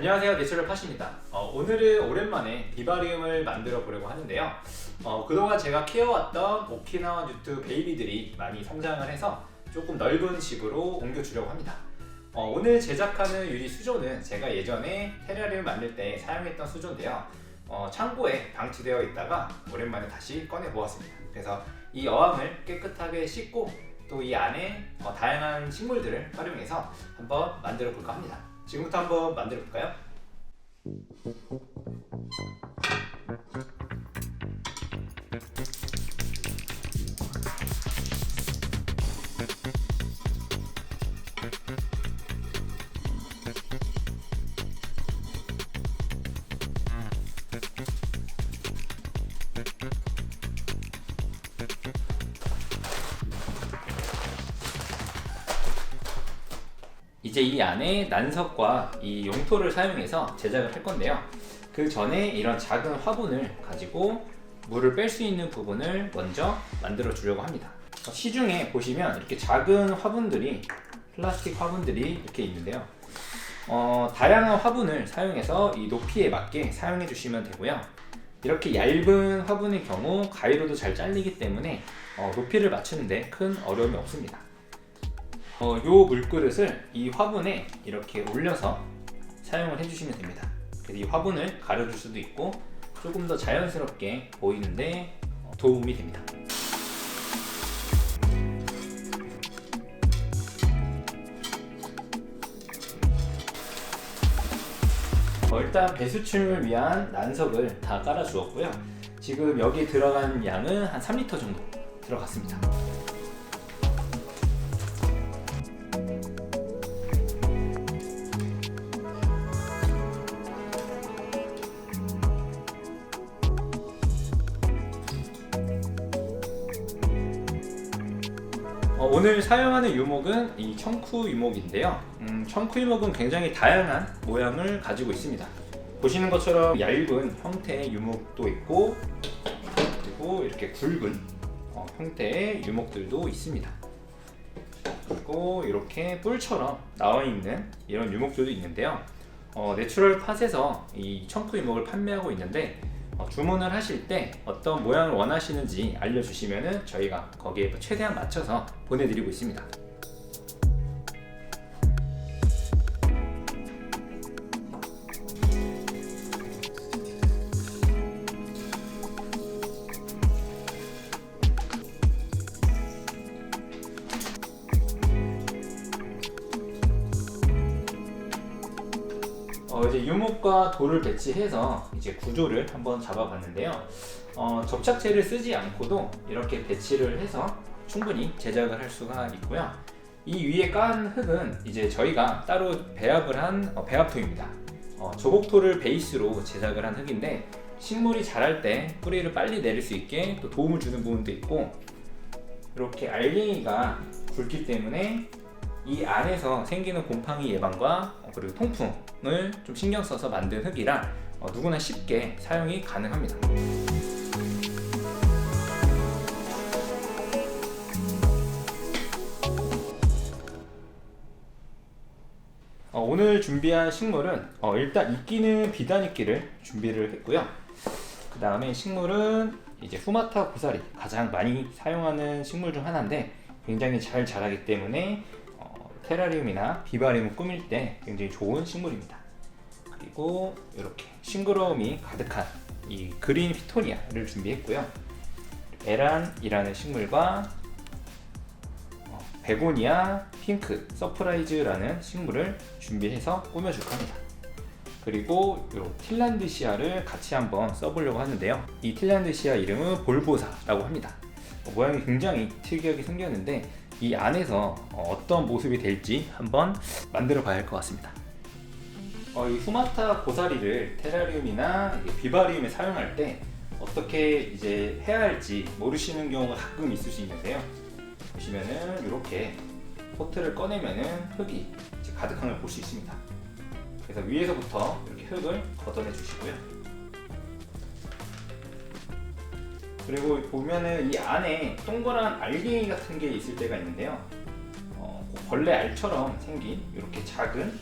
안녕하세요. 내추럴 팟입니다. 어, 오늘은 오랜만에 비바리움을 만들어 보려고 하는데요. 어, 그동안 제가 키워왔던 오키나와 뉴트 베이비들이 많이 성장을 해서 조금 넓은 집으로 옮겨 주려고 합니다. 어, 오늘 제작하는 유리 수조는 제가 예전에 테라리움 만들 때 사용했던 수조인데요. 어, 창고에 방치되어 있다가 오랜만에 다시 꺼내 보았습니다. 그래서 이 어항을 깨끗하게 씻고 또 이 안에 어, 다양한 식물들을 활용해서 한번 만들어 볼까 합니다 지금부터 한번 만들어 볼까요? 이제 이 안에 난석과 이 용토를 사용해서 제작을 할 건데요. 그 전에 이런 작은 화분을 가지고 물을 뺄 수 있는 부분을 먼저 만들어 주려고 합니다. 어, 시중에 보시면 이렇게 작은 화분들이 플라스틱 화분들이 이렇게 있는데요. 어, 다양한 화분을 사용해서 이 높이에 맞게 사용해 주시면 되고요. 이렇게 얇은 화분의 경우 가위로도 잘 잘리기 때문에 어, 높이를 맞추는데 큰 어려움이 없습니다. 어, 요 물그릇을 이 화분에 이렇게 올려서 사용을 해주시면 됩니다. 그래서 이 화분을 가려줄 수도 있고 조금 더 자연스럽게 보이는데 어, 도움이 됩니다. 어, 일단 배수충을 위한 난석을 다 깔아 주었고요. 지금 여기 들어간 양은 한 3리터 정도 들어갔습니다. 오늘 사용하는 유목은 이 청쿠 유목인데요. 음, 청쿠 유목은 굉장히 다양한 모양을 가지고 있습니다. 보시는 것처럼 얇은 형태의 유목도 있고 그리고 이렇게 굵은 어, 형태의 유목들도 있습니다. 그리고 이렇게 뿔처럼 나와 있는 이런 유목들도 있는데요. 어, 내추럴 팟에서 이 청쿠 유목을 판매하고 있는데 어, 주문을 하실 때 어떤 모양을 원하시는지 알려주시면 저희가 거기에 최대한 맞춰서 보내드리고 있습니다. 어, 이제 유목과 돌을 배치해서 이제 구조를 한번 잡아봤는데요. 어, 접착제를 쓰지 않고도 이렇게 배치를 해서 충분히 제작을 할 수가 있고요. 이 위에 깐 흙은 이제 저희가 따로 배합을 한 어, 배합토입니다. 어, 조곡토를 베이스로 제작을 한 흙인데 식물이 자랄 때 뿌리를 빨리 내릴 수 있게 또 도움을 주는 부분도 있고 이렇게 알갱이가 굵기 때문에 이 안에서 생기는 곰팡이 예방과 어, 그리고 통풍을 좀 신경 써서 만든 흙이라 어, 누구나 쉽게 사용이 가능합니다. 어, 오늘 준비한 식물은 어, 일단 이끼는 비단이끼를 준비를 했고요. 그 다음에 식물은 이제 후마타 고사리 가장 많이 사용하는 식물 중 하나인데 굉장히 잘 자라기 때문에 어, 테라리움이나 비바리움을 꾸밀 때 굉장히 좋은 식물입니다. 그리고 이렇게 싱그러움이 가득한 이 그린 피토니아를 준비했고요. 에란이라는 식물과 어, 베고니아 핑크 서프라이즈라는 식물을 준비해서 꾸며줄 겁니다. 그리고 요 틸란드시아를 같이 한번 써보려고 하는데요. 이 틸란드시아 이름은 볼보사라고 합니다. 어, 모양이 굉장히 특이하게 생겼는데 이 안에서 어, 어떤 모습이 될지 한번 만들어 봐야 할 것 같습니다. 어, 이 후마타 고사리를 테라리움이나 비바리움에 사용할 때 어떻게 이제 해야 할지 모르시는 경우가 가끔 있을 수 있는데요. 보시면은 이렇게 포트를 꺼내면은 흙이 가득한 걸 볼 수 있습니다. 그래서 위에서부터 이렇게 흙을 걷어내 주시고요. 그리고 보면은 이 안에 동그란 알갱이 같은 게 있을 때가 있는데요. 어, 벌레 알처럼 생긴 이렇게 작은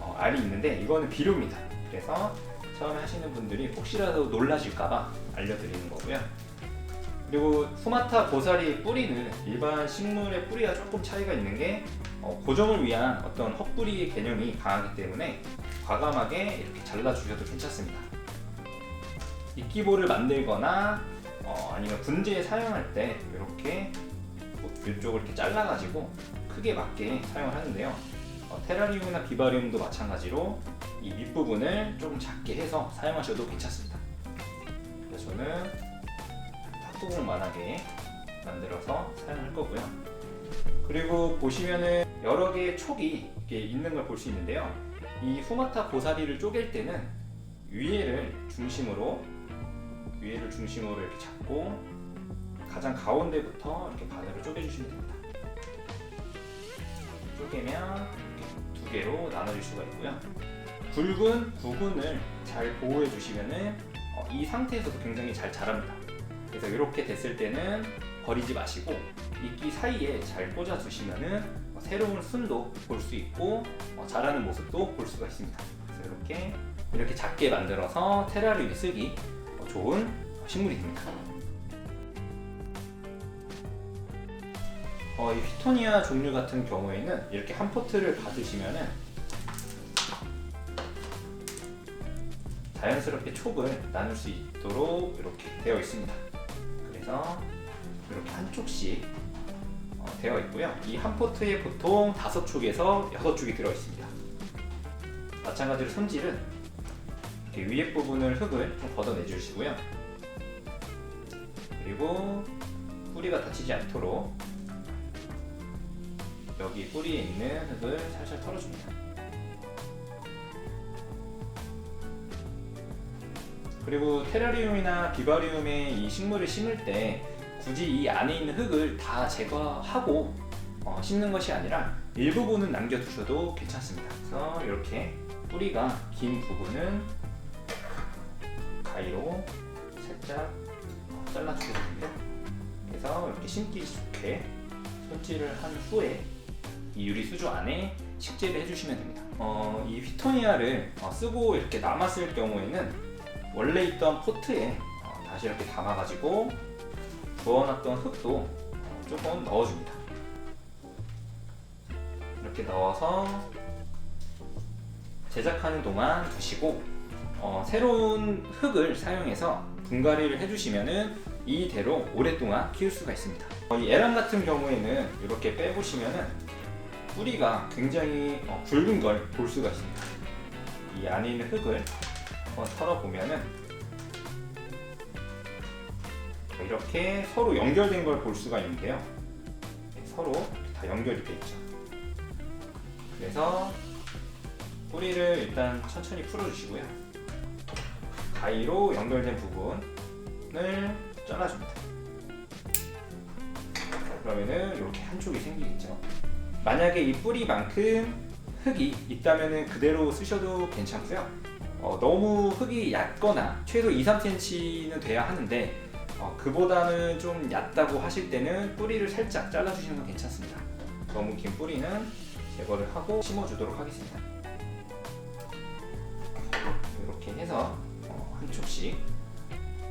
어, 어, 알이 있는데 이거는 비료입니다. 그래서 처음에 하시는 분들이 혹시라도 놀라실까봐 알려드리는 거고요. 그리고 후마타 고사리 뿌리는 일반 식물의 뿌리와 조금 차이가 있는 게 어, 고정을 위한 어떤 헛뿌리의 개념이 강하기 때문에 과감하게 이렇게 잘라주셔도 괜찮습니다. 이끼볼을 만들거나 어, 아니면 분재에 사용할 때 이렇게 이쪽을 이렇게 잘라가지고 크게 맞게 사용을 하는데요. 어, 테라리움이나 비바리움도 마찬가지로 이 밑부분을 조금 작게 해서 사용하셔도 괜찮습니다. 그래서 저는 탁구공만하게 만들어서 사용할 거고요. 그리고 보시면은 여러 개의 촉이 있는 걸 볼 수 있는데요. 이 후마타 고사리를 쪼갤 때는 위에를 중심으로 위에를 중심으로 이렇게 잡고 가장 가운데부터 이렇게 반으로 쪼개주시면 됩니다. 쪼개면 두 개로 나눠질 수가 있고요. 굵은 부분을 잘 보호해 주시면은 어, 이 상태에서도 굉장히 잘 자랍니다. 그래서 이렇게 됐을 때는 버리지 마시고 이끼 사이에 잘 꽂아 두시면은 어, 새로운 순도 볼 수 있고 어, 자라는 모습도 볼 수가 있습니다. 그래서 이렇게 이렇게 작게 만들어서 테라리움에 쓰기 어, 좋은 식물이 됩니다. 어, 이 휘토니아 종류 같은 경우에는 이렇게 한 포트를 받으시면은 자연스럽게 촉을 나눌 수 있도록 이렇게 되어 있습니다. 그래서 이렇게 한쪽씩 어, 되어 있고요. 이 한 포트에 보통 다섯 촉에서 여섯 촉이 들어 있습니다. 마찬가지로 손질은 위에 부분을 흙을 좀 걷어내 주시고요. 그리고 뿌리가 다치지 않도록 여기 뿌리에 있는 흙을 살살 털어줍니다. 그리고 테라리움이나 비바리움에 이 식물을 심을 때 굳이 이 안에 있는 흙을 다 제거하고 어, 심는 것이 아니라 일부분은 남겨두셔도 괜찮습니다. 그래서 이렇게 뿌리가 긴 부분은 가위로 살짝 됩니다. 그래서 이렇게 심기 좋게 손질을 한 후에 이 유리 수조 안에 식재를 해주시면 됩니다. 어, 이 휘토니아를 어, 쓰고 이렇게 남았을 경우에는 원래 있던 포트에 어, 다시 이렇게 담아가지고 부어놨던 흙도 어, 조금 넣어줍니다. 이렇게 넣어서 제작하는 동안 두시고 어, 새로운 흙을 사용해서 분갈이를 해주시면은 이대로 오랫동안 키울 수가 있습니다. 어, 이 에란 같은 경우에는 이렇게 빼보시면은 뿌리가 굉장히 어, 굵은 걸 볼 수가 있습니다. 이 안에 있는 흙을 한번 털어보면은 이렇게 서로 연결된 걸 볼 수가 있는데요. 네, 서로 다 연결이 돼 있죠. 그래서 뿌리를 일단 천천히 풀어주시고요. 가위로 연결된 부분을 잘라줍니다. 그러면은 이렇게 한쪽이 생기겠죠. 만약에 이 뿌리만큼 흙이 있다면은 그대로 쓰셔도 괜찮고요. 어, 너무 흙이 얕거나 최소 2, 3cm는 돼야 하는데 어, 그보다는 좀 얕다고 하실 때는 뿌리를 살짝 잘라주시는 건 괜찮습니다. 너무 긴 뿌리는 제거를 하고 심어주도록 하겠습니다. 이렇게 해서 어, 한쪽씩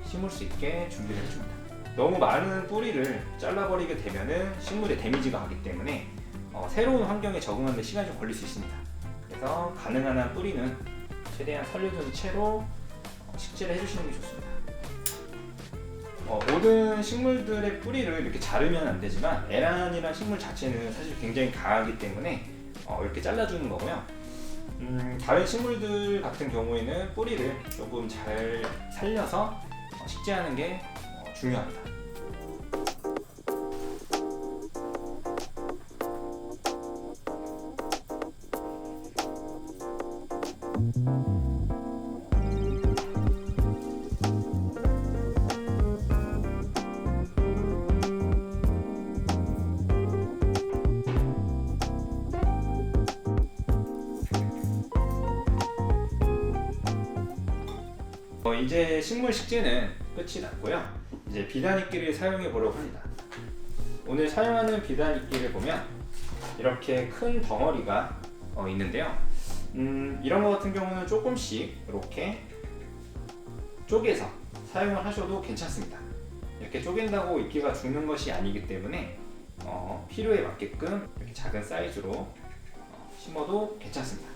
심을 수 있게 준비를 해줍니다. 너무 많은 뿌리를 잘라버리게 되면은 식물에 데미지가 가기 때문에 어, 새로운 환경에 적응하는 데 시간이 좀 걸릴 수 있습니다. 그래서 가능한 한 뿌리는 최대한 살려둔 채로 어, 식재를 해주시는 게 좋습니다. 어, 모든 식물들의 뿌리를 이렇게 자르면 안 되지만 에란이란 식물 자체는 사실 굉장히 강하기 때문에 어, 이렇게 잘라주는 거고요. 음, 다른 식물들 같은 경우에는 뿌리를 조금 잘 살려서 어, 식재하는 게 어, 중요합니다. 이제 식물 식재는 끝이 났고요. 이제 비단이끼를 사용해 보려고 합니다. 오늘 사용하는 비단이끼를 보면 이렇게 큰 덩어리가 어, 있는데요. 음, 이런 거 같은 경우는 조금씩 이렇게 쪼개서 사용을 하셔도 괜찮습니다. 이렇게 쪼갠다고 이끼가 죽는 것이 아니기 때문에 어, 필요에 맞게끔 이렇게 작은 사이즈로 어, 심어도 괜찮습니다.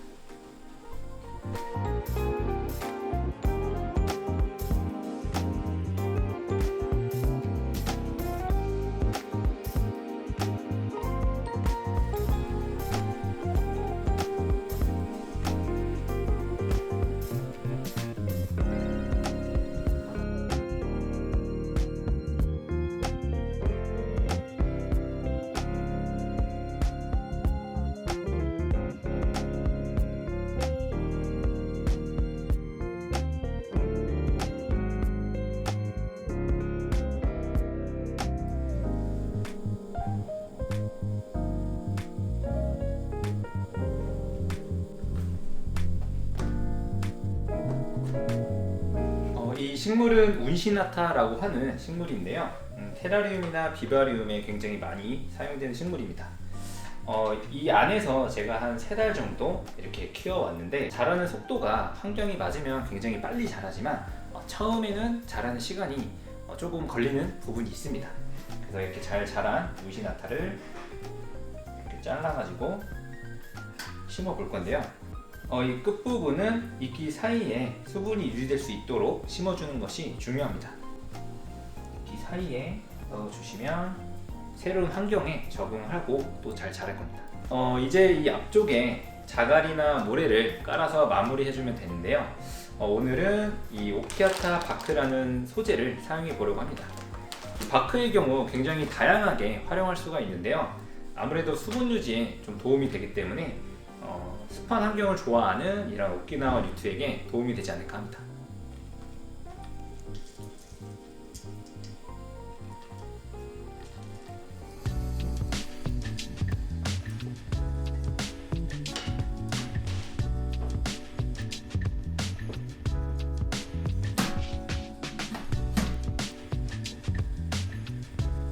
식물은 운시나타라고 하는 식물인데요. 음, 테라리움이나 비바리움에 굉장히 많이 사용되는 식물입니다. 어, 이 안에서 제가 한 세 달 정도 이렇게 키워왔는데 자라는 속도가 환경이 맞으면 굉장히 빨리 자라지만 어, 처음에는 자라는 시간이 어, 조금 걸리는 부분이 있습니다. 그래서 이렇게 잘 자란 운시나타를 이렇게 잘라가지고 심어 볼 건데요. 어, 이 끝부분은 이끼 사이에 수분이 유지될 수 있도록 심어주는 것이 중요합니다. 이끼 사이에 넣어주시면 새로운 환경에 적응하고 또 잘 자랄 겁니다. 어, 이제 이 앞쪽에 자갈이나 모래를 깔아서 마무리해주면 되는데요. 어, 오늘은 이 오키아타 바크라는 소재를 사용해 보려고 합니다. 이 바크의 경우 굉장히 다양하게 활용할 수가 있는데요. 아무래도 수분 유지에 좀 도움이 되기 때문에 어, 습한 환경을 좋아하는 이런 오키나와 류트에게 도움이 되지 않을까 합니다.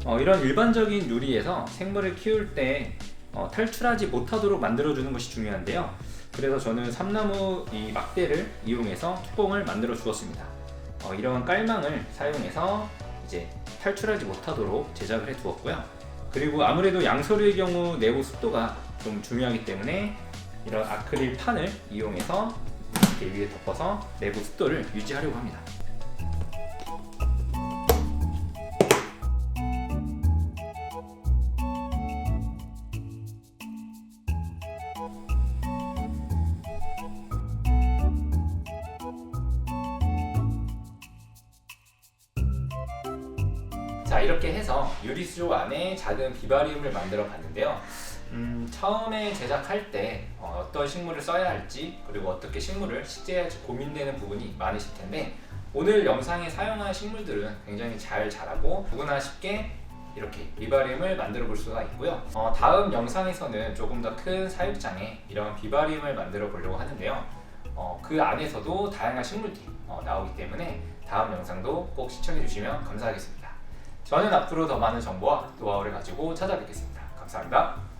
어, 이런 일반적인 유리에서 생물을 키울 때 어, 탈출하지 못하도록 만들어주는 것이 중요한데요. 그래서 저는 삼나무 이 막대를 이용해서 뚜껑을 만들어 주었습니다. 어, 이런 깔망을 사용해서 이제 탈출하지 못하도록 제작을 해 두었고요. 그리고 아무래도 양서류의 경우 내부 습도가 좀 중요하기 때문에 이런 아크릴 판을 이용해서 이렇게 위에 덮어서 내부 습도를 유지하려고 합니다. 유리수조 안에 작은 비바리움을 만들어 봤는데요. 음, 처음에 제작할 때 어, 떤 식물을 써야 할지 그리고 어떻게 식물을 식재해야 할지 고민되는 부분이 많으실 텐데 오늘 영상에 사용한 식물들은 굉장히 잘 자라고 누구나 쉽게 이렇게 비바리움을 만들어 볼 수가 있고요. 어, 다음 영상에서는 조금 더 큰 사육장에 이런 비바리움을 만들어 보려고 하는데요. 어, 그 안에서도 다양한 식물들이 어, 나오기 때문에 다음 영상도 꼭 시청해 주시면 감사하겠습니다. 저는 앞으로 더 많은 정보와 노하우를 가지고 찾아뵙겠습니다. 감사합니다.